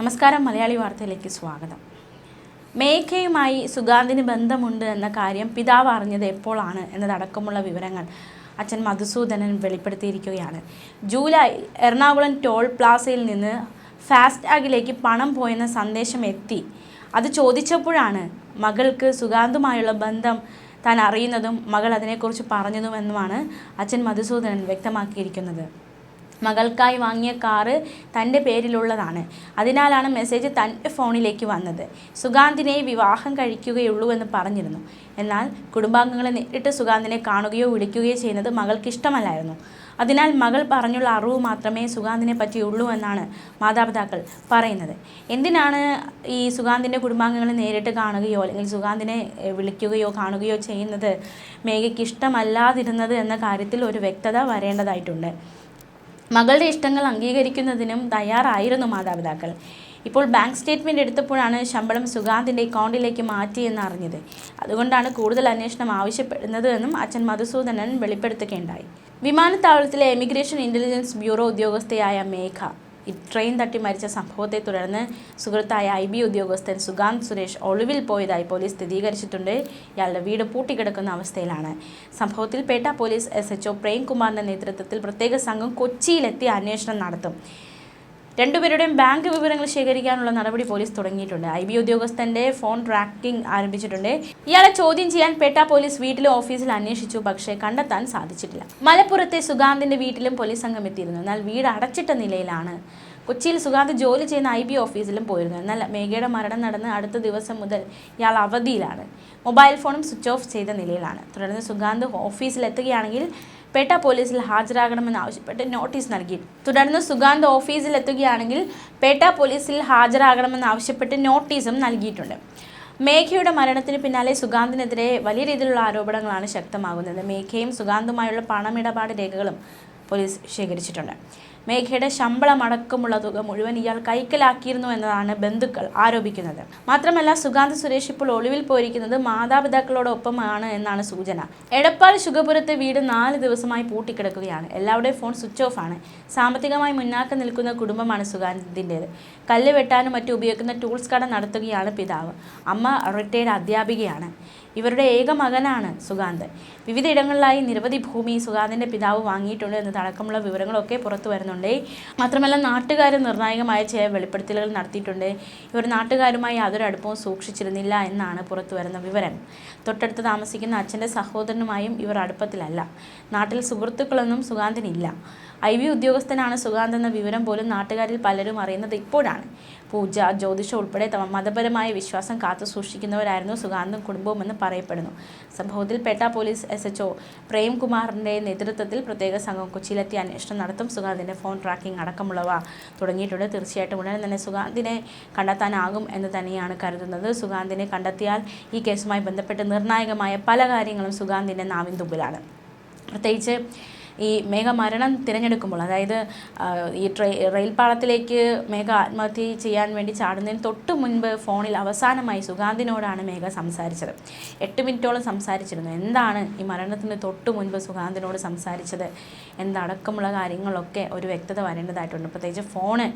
നമസ്കാരം മലയാളി വാർത്തയിലേക്ക് സ്വാഗതം. മേഘയുമായി സുഗാന്തിന് ബന്ധമുണ്ട് എന്ന കാര്യം പിതാവ് അറിഞ്ഞത് എപ്പോഴാണ് എന്നതടക്കമുള്ള വിവരങ്ങൾ അച്ഛൻ മധുസൂദനൻ വെളിപ്പെടുത്തിയിരിക്കുകയാണ്. ജൂലൈ എറണാകുളം ടോൾ പ്ലാസയിൽ നിന്ന് ഫാസ്ടാഗിലേക്ക് പണം പോയെന്ന സന്ദേശം എത്തി. അത് ചോദിച്ചപ്പോഴാണ് മകൾക്ക് സുഗാന്തുമായുള്ള ബന്ധം താൻ അറിയുന്നതും മകൾ അതിനെക്കുറിച്ച് പറഞ്ഞതുമെന്നുമാണ് അച്ഛൻ മധുസൂദനൻ വ്യക്തമാക്കിയിരിക്കുന്നത്. മകൾക്കായി വാങ്ങിയ കാറ് തന്റെ പേരിലുള്ളതാണ്. അതിനാലാണ് മെസ്സേജ് തന്റെ ഫോണിലേക്ക് വന്നത്. സുഗാന്തിനെ വിവാഹം കഴിക്കുകയുള്ളൂ എന്ന് പറഞ്ഞിരുന്നു. എന്നാൽ കുടുംബാംഗങ്ങളെ നേരിട്ട് സുഗാന്തിനെ കാണുകയോ വിളിക്കുകയോ ചെയ്യുന്നത് മകൾക്ക് ഇഷ്ടമല്ലായിരുന്നു അതിനാൽ മകൾ പറഞ്ഞുള്ള അറിവ് മാത്രമേ സുഗാന്തിനെ പറ്റിയുള്ളൂ എന്നാണ് മാതാപിതാക്കൾ പറയുന്നത്. എന്തിനാണ് ഈ സുഗാന്തിന്റെ കുടുംബാംഗങ്ങളെ നേരിട്ട് കാണുകയോ അല്ലെങ്കിൽ സുഗാന്തിനെ വിളിക്കുകയോ കാണുകയോ ചെയ്യുന്നത് മേഘയ്ക്ക് ഇഷ്ടമല്ലാതിരുന്നത് എന്ന കാര്യത്തിൽ ഒരു വ്യക്തത വരേണ്ടതായിട്ടുണ്ട്. മകളുടെ ഇഷ്ടങ്ങൾ അംഗീകരിക്കുന്നതിനും തയ്യാറായിരുന്നു മാതാപിതാക്കൾ. ഇപ്പോൾ ബാങ്ക് സ്റ്റേറ്റ്മെന്റ് എടുത്തപ്പോഴാണ് ശമ്പളം സുഗാന്തിന്റെ അക്കൗണ്ടിലേക്ക് മാറ്റിയെന്ന് അറിഞ്ഞത്. അതുകൊണ്ടാണ് കൂടുതൽ അന്വേഷണം ആവശ്യപ്പെടുന്നത് എന്നും അച്ഛൻ മധുസൂദനൻ വെളിപ്പെടുത്തുകയുണ്ടായി. വിമാനത്താവളത്തിലെ എമിഗ്രേഷൻ ഇന്റലിജൻസ് ബ്യൂറോ ഉദ്യോഗസ്ഥയായ മേഘ ട്രെയിൻ തട്ടി മരിച്ച സംഭവത്തെ തുടർന്ന് സുഹൃത്തായ ഐ ബി ഉദ്യോഗസ്ഥൻ സുഗാന്ത് സുരേഷ് ഒളിവിൽ പോയതായി പോലീസ് സ്ഥിരീകരിച്ചിട്ടുണ്ട്. ഇയാളുടെ വീട് പൂട്ടിക്കിടക്കുന്ന അവസ്ഥയിലാണ്. സംഭവത്തിൽ Petta police S H O പ്രേംകുമാറിന്റെ നേതൃത്വത്തിൽ പ്രത്യേക സംഘം കൊച്ചിയിലെത്തി അന്വേഷണം നടത്തും. രണ്ടുപേരുടെയും ബാങ്ക് വിവരങ്ങൾ ശേഖരിക്കാനുള്ള നടപടി പോലീസ് തുടങ്ങിയിട്ടുണ്ട്. ഐ ബി ഉദ്യോഗസ്ഥന്റെ ഫോൺ ട്രാക്കിംഗ് ആരംഭിച്ചിട്ടുണ്ട്. ഇയാളെ ചോദ്യം ചെയ്യാൻ പേട്ട പോലീസ് വീട്ടിലും ഓഫീസിൽ അന്വേഷിച്ചു പക്ഷേ കണ്ടെത്താൻ സാധിച്ചിട്ടില്ല. മലപ്പുറത്തെ സുഗാന്തിന്റെ വീട്ടിലും പോലീസ് സംഘം എത്തിയിരുന്നു. എന്നാൽ വീട് അടച്ചിട്ട നിലയിലാണ് കൊച്ചിയിൽ സുഗാന്ത് ജോലി ചെയ്യുന്ന ഐ ബി ഓഫീസിലും പോയിരുന്നു. എന്നാൽ മേഘയുടെ മരണം നടന്ന് അടുത്ത ദിവസം മുതൽ ഇയാൾ അവധിയിലാണ്. മൊബൈൽ ഫോണും സ്വിച്ച് ഓഫ് ചെയ്ത നിലയിലാണ്. തുടർന്ന് സുഗാന്ത് ഓഫീസിലെത്തുകയാണെങ്കിൽ പേട്ട പോലീസിൽ ഹാജരാകണമെന്ന് ആവശ്യപ്പെട്ട് നോട്ടീസ് നൽകി. തുടർന്ന് സുഗാന്ത് ഓഫീസിൽ എത്തുകയാണെങ്കിൽ പേട്ട പോലീസിൽ ഹാജരാകണമെന്ന് ആവശ്യപ്പെട്ട് നോട്ടീസും നൽകിയിട്ടുണ്ട്. മേഘയുടെ മരണത്തിന് പിന്നാലെ സുഗാന്തിനെതിരെ വലിയ രീതിയിലുള്ള ആരോപണങ്ങളാണ് ശക്തമാകുന്നത്. മേഘയും സുഗാന്തുമായുള്ള പണമിടപാട് രേഖകളും പോലീസ് ശേഖരിച്ചിട്ടുണ്ട്. മേഘയുടെ ശമ്പളം അടക്കമുള്ള തുക മുഴുവൻ ഇയാൾ കൈക്കലാക്കിയിരുന്നു എന്നതാണ് ബന്ധുക്കൾ ആരോപിക്കുന്നത്. മാത്രമല്ല സുഗാന്ത് സുരേഷ് ഇപ്പോൾ ഒളിവിൽ പോയിരിക്കുന്നത് മാതാപിതാക്കളോടൊപ്പമാണ് എന്നാണ് സൂചന. എടപ്പാൾ ശുഗപുരത്തെ വീട് നാല് ദിവസമായി പൂട്ടിക്കിടക്കുകയാണ്. എല്ലാവരുടെയും ഫോൺ സ്വിച്ച് ഓഫ് ആണ്. സാമ്പത്തികമായി മുന്നാക്കം നിൽക്കുന്ന കുടുംബമാണ് സുഗാന്തിന്റേത് കല്ല് വെട്ടാനും മറ്റും ഉപയോഗിക്കുന്ന ടൂൾസ് കട നടത്തുകയാണ് പിതാവ്. അമ്മ റിട്ടയർഡ് അധ്യാപികയാണ്. ഇവരുടെ ഏക മകനാണ് സുഗാന്ത്. വിവിധയിടങ്ങളിലായി നിരവധി ഭൂമി സുഗാന്തിന്റെ പിതാവ് വാങ്ങിയിട്ടുണ്ട് എന്നതടക്കമുള്ള വിവരങ്ങളൊക്കെ പുറത്തു വരുന്നുണ്ട്. മാത്രമല്ല നാട്ടുകാർ നിർണായകമായ ചില വെളിപ്പെടുത്തലുകൾ നടത്തിയിട്ടുണ്ട്. ഇവർ നാട്ടുകാരുമായി യാതൊരു അടുപ്പവും സൂക്ഷിച്ചിരുന്നില്ല എന്നാണ് പുറത്തു വരുന്ന വിവരം. തൊട്ടടുത്ത് താമസിക്കുന്ന അച്ഛന്റെ സഹോദരനുമായും ഇവർ അടുപ്പത്തിലല്ല. നാട്ടിൽ സുഹൃത്തുക്കളൊന്നും സുഗാന്തിനില്ല. ഐ വി ഉദ്യോഗസ്ഥനാണ് സുഗാന്ത് എന്ന വിവരം പോലും നാട്ടുകാരിൽ പലരും അറിയുന്നത് ഇപ്പോഴാണ്. പൂജ ജ്യോതിഷം ഉൾപ്പെടെ മതപരമായ വിശ്വാസം കാത്തു സൂക്ഷിക്കുന്നവരായിരുന്നു സുഗാന്തും കുടുംബവും എന്ന് പറയപ്പെടുന്നു. സംഭവത്തിൽ Petta police S H O പ്രേംകുമാറിന്റെ നേതൃത്വത്തിൽ പ്രത്യേക സംഘം കൊച്ചിയിലെത്തി അന്വേഷണം നടത്തും. സുഗാന്തിന്റെ ഫോൺ ട്രാക്കിംഗ് അടക്കമുള്ളവ തുടങ്ങിയിട്ടുണ്ട്. തീർച്ചയായിട്ടും ഉടനെ തന്നെ സുഗാന്തിനെ കണ്ടെത്താനാകും എന്ന് തന്നെയാണ് കരുതുന്നത്. സുഗാന്തിനെ കണ്ടെത്തിയാൽ ഈ കേസുമായി ബന്ധപ്പെട്ട് നിർണായകമായ പല കാര്യങ്ങളും സുഗാന്തിന്റെ നാവിൻ തുമ്പിലാണ്. പ്രത്യേകിച്ച് ഈ മേഘ മരണം തിരഞ്ഞെടുക്കുമ്പോൾ അതായത് ഈ ട്രെ റെയിൽ പാളത്തിലേക്ക് മേഘ ആത്മഹത്യ ചെയ്യാൻ വേണ്ടി ചാടുന്നതിന് തൊട്ട് മുൻപ് ഫോണിൽ അവസാനമായി സുഗാന്തിനോടാണ് മേഘ സംസാരിച്ചത്. എട്ട് മിനിറ്റോളം സംസാരിച്ചിരുന്നു. എന്താണ് ഈ മരണത്തിന് തൊട്ട് മുൻപ് സുഗാന്തിനോട് സംസാരിച്ചത്? എന്തടക്കമുള്ള കാര്യങ്ങളൊക്കെ ഒരു വ്യക്തത വരേണ്ടതായിട്ടുണ്ട്. പ്രത്യേകിച്ച് ഫോണ്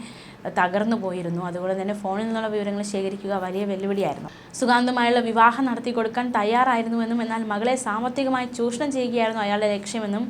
തകർന്നു പോയിരുന്നു. അതുപോലെ തന്നെ ഫോണിൽ നിന്നുള്ള വിവരങ്ങൾ ശേഖരിക്കുക വലിയ വെല്ലുവിളിയായിരുന്നു. സുഗാന്തുമായുള്ള വിവാഹം നടത്തി കൊടുക്കാൻ തയ്യാറായിരുന്നുവെന്നും എന്നാൽ മകളെ സാമ്പത്തികമായി ചൂഷണം ചെയ്യുകയായിരുന്നു അയാളുടെ ലക്ഷ്യമെന്നും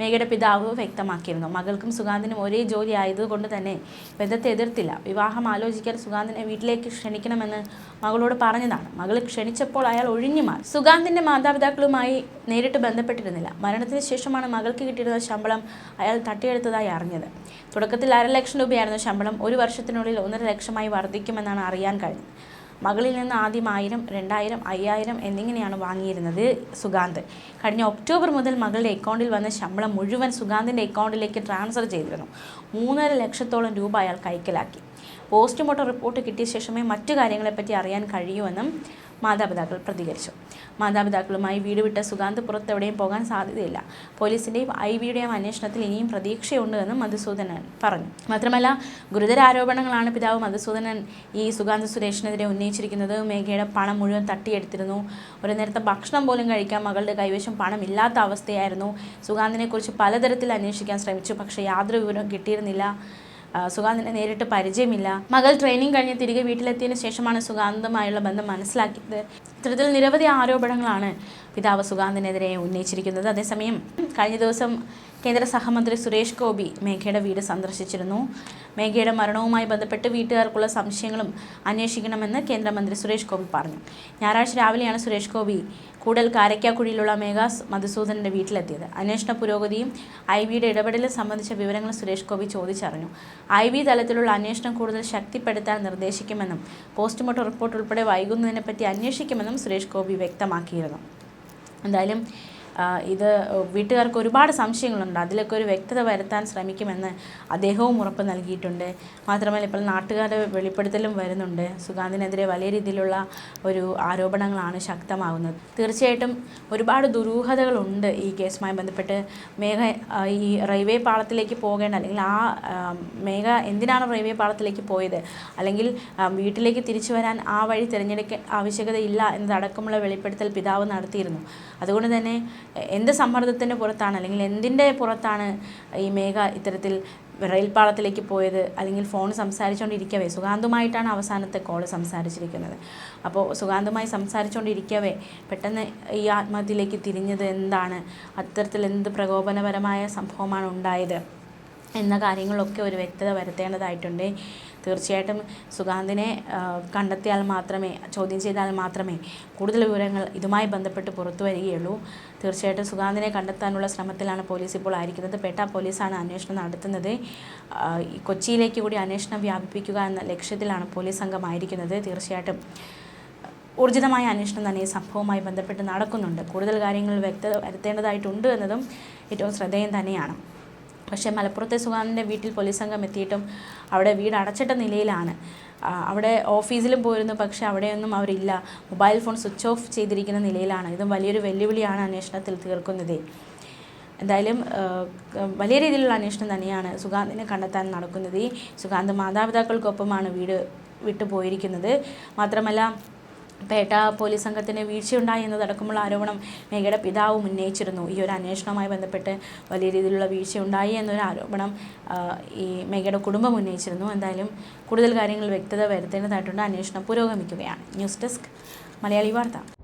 മേഘയുടെ പിതാവ് വ്യക്തമാക്കിയിരുന്നു. മകൾക്കും സുഗാന്തിനും ഒരേ ജോലി ആയതുകൊണ്ട് തന്നെ ബന്ധത്തെ എതിർത്തില്ല. വിവാഹം ആലോചിക്കാൻ സുഗാന്തിനെ വീട്ടിലേക്ക് ക്ഷണിക്കണമെന്ന് മകളോട് പറഞ്ഞതാണ്. മകൾ ക്ഷണിച്ചപ്പോൾ അയാൾ ഒഴിഞ്ഞു മാറി. സുഗാന്തിന്റെ മാതാപിതാക്കളുമായി നേരിട്ട് ബന്ധപ്പെട്ടിരുന്നില്ല. മരണത്തിന് ശേഷമാണ് മകൾക്ക് കിട്ടിയിരുന്ന ശമ്പളം അയാൾ തട്ടിയെടുത്തതായി അറിഞ്ഞത്. തുടക്കത്തിൽ അര ലക്ഷം രൂപയായിരുന്നു ശമ്പളം. ഒരു വർഷത്തിനുള്ളിൽ ഒന്നര ലക്ഷമായി വർദ്ധിക്കുമെന്നാണ് അറിയാൻ കഴിഞ്ഞത്. മകളിൽ നിന്ന് ആദ്യം ആയിരം രണ്ടായിരം അയ്യായിരം എന്നിങ്ങനെയാണ് വാങ്ങിയിരുന്നത് സുഗാന്ത്. കഴിഞ്ഞ ഒക്ടോബർ മുതൽ മകളുടെ അക്കൗണ്ടിൽ വന്ന ശമ്പളം മുഴുവൻ സുഗാന്തിന്റെ അക്കൗണ്ടിലേക്ക് ട്രാൻസ്ഫർ ചെയ്തിരുന്നു. മൂന്നര ലക്ഷത്തോളം രൂപ അയാൾ കൈക്കലാക്കി. പോസ്റ്റ്മോർട്ടം റിപ്പോർട്ട് കിട്ടിയ ശേഷമേ മറ്റു കാര്യങ്ങളെപ്പറ്റി അറിയാൻ കഴിയൂവെന്നും മാതാപിതാക്കൾ പ്രതികരിച്ചു. മാതാപിതാക്കളുമായി വീട് വിട്ട സുഗാന്ത് പുറത്തെവിടെയും പോകാൻ സാധ്യതയില്ല. പോലീസിന്റെയും ഐ ബിയുടെയും അന്വേഷണത്തിൽ ഇനിയും പ്രതീക്ഷയുണ്ട് എന്നും മധുസൂദനൻ പറഞ്ഞു. മാത്രമല്ല ഗുരുതര ആരോപണങ്ങളാണ് പിതാവ് മധുസൂദനൻ ഈ സുഗാന്ത് സുരേഷിനെതിരെ ഉന്നയിച്ചിരിക്കുന്നത്. മേഘയുടെ പണം മുഴുവൻ തട്ടിയെടുത്തിരുന്നു. ഒരു നേരത്തെ ഭക്ഷണം പോലും കഴിക്കാൻ മകളുടെ കൈവശം പണം ഇല്ലാത്ത അവസ്ഥയായിരുന്നു. സുഗാന്തിനെക്കുറിച്ച് പലതരത്തിൽ അന്വേഷിക്കാൻ ശ്രമിച്ചു. പക്ഷേ യാതൊരു വിവരം കിട്ടിയിരുന്നില്ല. സുഗാന്തിനെ നേരിട്ട് പരിചയമില്ല. മകൾ ട്രെയിനിങ് കഴിഞ്ഞ് തിരികെ വീട്ടിലെത്തിയതിനു ശേഷമാണ് സുഗാന്തുമായുള്ള ബന്ധം മനസ്സിലാക്കിയത്. ഇത്തരത്തിൽ നിരവധി ആരോപണങ്ങളാണ് പിതാവ് സുഗാന്തിനെതിരെ ഉന്നയിച്ചിരിക്കുന്നത്. അതേസമയം കഴിഞ്ഞ ദിവസം കേന്ദ്ര സഹമന്ത്രി സുരേഷ് ഗോപി മേഘയുടെ വീട് സന്ദർശിച്ചിരുന്നു. മേഘയുടെ മരണവുമായി ബന്ധപ്പെട്ട് വീട്ടുകാർക്കുള്ള സംശയങ്ങളും അന്വേഷിക്കണമെന്ന് കേന്ദ്രമന്ത്രി സുരേഷ് ഗോപി പറഞ്ഞു. ഞായറാഴ്ച രാവിലെയാണ് സുരേഷ് ഗോപി കൂടൽ കാരയ്ക്കാക്കുഴിയിലുള്ള മേഘാസ് മധുസൂദനന്റെ വീട്ടിലെത്തിയത്. അന്വേഷണ പുരോഗതിയും ഐ വിയുടെ ഇടപെടലും സംബന്ധിച്ച വിവരങ്ങൾ സുരേഷ് ഗോപി ചോദിച്ചറിഞ്ഞു. ഐ വി തലത്തിലുള്ള അന്വേഷണം കൂടുതൽ ശക്തിപ്പെടുത്താൻ നിർദ്ദേശിക്കുമെന്നും പോസ്റ്റ്മോർട്ടം റിപ്പോർട്ട് ഉൾപ്പെടെ വൈകുന്നതിനെപ്പറ്റി അന്വേഷിക്കുമെന്നും സുരേഷ് ഗോപി വ്യക്തമാക്കിയിരുന്നു. എന്തായാലും ഇത് വീട്ടുകാർക്ക് ഒരുപാട് സംശയങ്ങളുണ്ട്. അതിലൊക്കെ ഒരു വ്യക്തത വരുത്താൻ ശ്രമിക്കുമെന്ന് അദ്ദേഹവും ഉറപ്പ് നൽകിയിട്ടുണ്ട്. മാത്രമല്ല ഇപ്പോൾ നാട്ടുകാരുടെ വെളിപ്പെടുത്തലും വരുന്നുണ്ട്. സുഗാന്തിനെതിരെ വലിയ രീതിയിലുള്ള ഒരു ആരോപണങ്ങളാണ് ശക്തമാകുന്നത്. തീർച്ചയായിട്ടും ഒരുപാട് ദുരൂഹതകളുണ്ട് ഈ കേസുമായി ബന്ധപ്പെട്ട്. മേഘ ഈ റെയിൽവേ പാളത്തിലേക്ക് പോകേണ്ട അല്ലെങ്കിൽ ആ മേഘ എന്തിനാണ് റെയിൽവേ പാളത്തിലേക്ക് പോയത്? അല്ലെങ്കിൽ വീട്ടിലേക്ക് തിരിച്ചു വരാൻ ആ വഴി തിരഞ്ഞെടുക്കാൻ ആവശ്യകതയില്ല എന്നതടക്കമുള്ള വെളിപ്പെടുത്തൽ പിതാവ് നടത്തിയിരുന്നു. അതുകൊണ്ട് തന്നെ എന്ത് സമ്മർദ്ദത്തിന്റെ പുറത്താണ് അല്ലെങ്കിൽ എന്തിന്റെ പുറത്താണ് ഈ മേഘ ഇത്തരത്തിൽ റെയിൽപാളത്തിലേക്ക് പോയത് അല്ലെങ്കിൽ ഫോൺ സംസാരിച്ചുകൊണ്ടിരിക്കവേ? സുഗാന്തുമായിട്ടാണ് അവസാനത്തെ കോൾ സംസാരിച്ചിരിക്കുന്നത്. അപ്പോൾ സുഗാന്തുമായി സംസാരിച്ചുകൊണ്ടിരിക്കവേ പെട്ടെന്ന് ഈ ആത്മഹത്യയിലേക്ക് തിരിഞ്ഞത് എന്താണ്? അത്തരത്തിൽ എന്ത് പ്രകോപനപരമായ സംഭവമാണ് ഉണ്ടായത്? എന്ന കാര്യങ്ങളൊക്കെ ഒരു വ്യക്തത വരുത്തേണ്ടതായിട്ടുണ്ട്. തീർച്ചയായിട്ടും സുഗാന്തിനെ കണ്ടെത്തിയാൽ മാത്രമേ ചോദ്യം ചെയ്താൽ മാത്രമേ കൂടുതൽ വിവരങ്ങൾ ഇതുമായി ബന്ധപ്പെട്ട് പുറത്തു വരികയുള്ളൂ. തീർച്ചയായിട്ടും സുഗാന്തിനെ കണ്ടെത്താനുള്ള ശ്രമത്തിലാണ് പോലീസ് ഇപ്പോൾ ആയിരിക്കുന്നത്. പേട്ട പോലീസാണ് അന്വേഷണം നടത്തുന്നത്. കൊച്ചിയിലേക്ക് കൂടി അന്വേഷണം വ്യാപിപ്പിക്കുക എന്ന ലക്ഷ്യത്തിലാണ് പോലീസ് സംഘമായിരിക്കുന്നത് തീർച്ചയായിട്ടും ഊർജിതമായ അന്വേഷണം തന്നെ ഈ സംഭവവുമായി ബന്ധപ്പെട്ട് നടക്കുന്നുണ്ട്. കൂടുതൽ കാര്യങ്ങൾ വ്യക്തത വരുത്തേണ്ടതായിട്ടുണ്ട് എന്നതും ഏറ്റവും ശ്രദ്ധേയം തന്നെയാണ്. പക്ഷേ മലപ്പുറത്തെ സുഗാന്തിന്റെ വീട്ടിൽ പോലീസ് സംഘം എത്തിയിട്ടും അവിടെ വീട് അടച്ചിട്ട നിലയിലാണ്. അവിടെ ഓഫീസിലും പോയിരുന്നു പക്ഷേ അവിടെയൊന്നും അവരില്ല. മൊബൈൽ ഫോൺ സ്വിച്ച് ഓഫ് ചെയ്തിരിക്കുന്ന നിലയിലാണ്. ഇതും വലിയൊരു വെല്ലുവിളിയാണ് അന്വേഷണത്തിൽ തീർക്കുന്നത്. എന്തായാലും വലിയ രീതിയിലുള്ള അന്വേഷണം തന്നെയാണ് സുഗാന്തിനെ കണ്ടെത്താൻ നടക്കുന്നത്. ഈ സുഗാന്ത് മാതാപിതാക്കൾക്കൊപ്പമാണ് വീട് വിട്ടു പോയിരിക്കുന്നത് മാത്രമല്ല പേട്ട പോലീസ് സംഘത്തിന് വീഴ്ചയുണ്ടായി എന്നതടക്കമുള്ള ആരോപണം മേഘയുടെ പിതാവ് ഉന്നയിച്ചിരുന്നു. ഈ ഒരു അന്വേഷണവുമായി ബന്ധപ്പെട്ട് വലിയ രീതിയിലുള്ള വീഴ്ചയുണ്ടായി എന്നൊരു ആരോപണം ഈ മേഘയുടെ കുടുംബം ഉന്നയിച്ചിരുന്നു. എന്തായാലും കൂടുതൽ കാര്യങ്ങൾ വ്യക്തത വരുത്തേണ്ടതായിട്ടുണ്ട്. അന്വേഷണം പുരോഗമിക്കുകയാണ്. ന്യൂസ് ഡെസ്ക് മലയാളി വാർത്ത.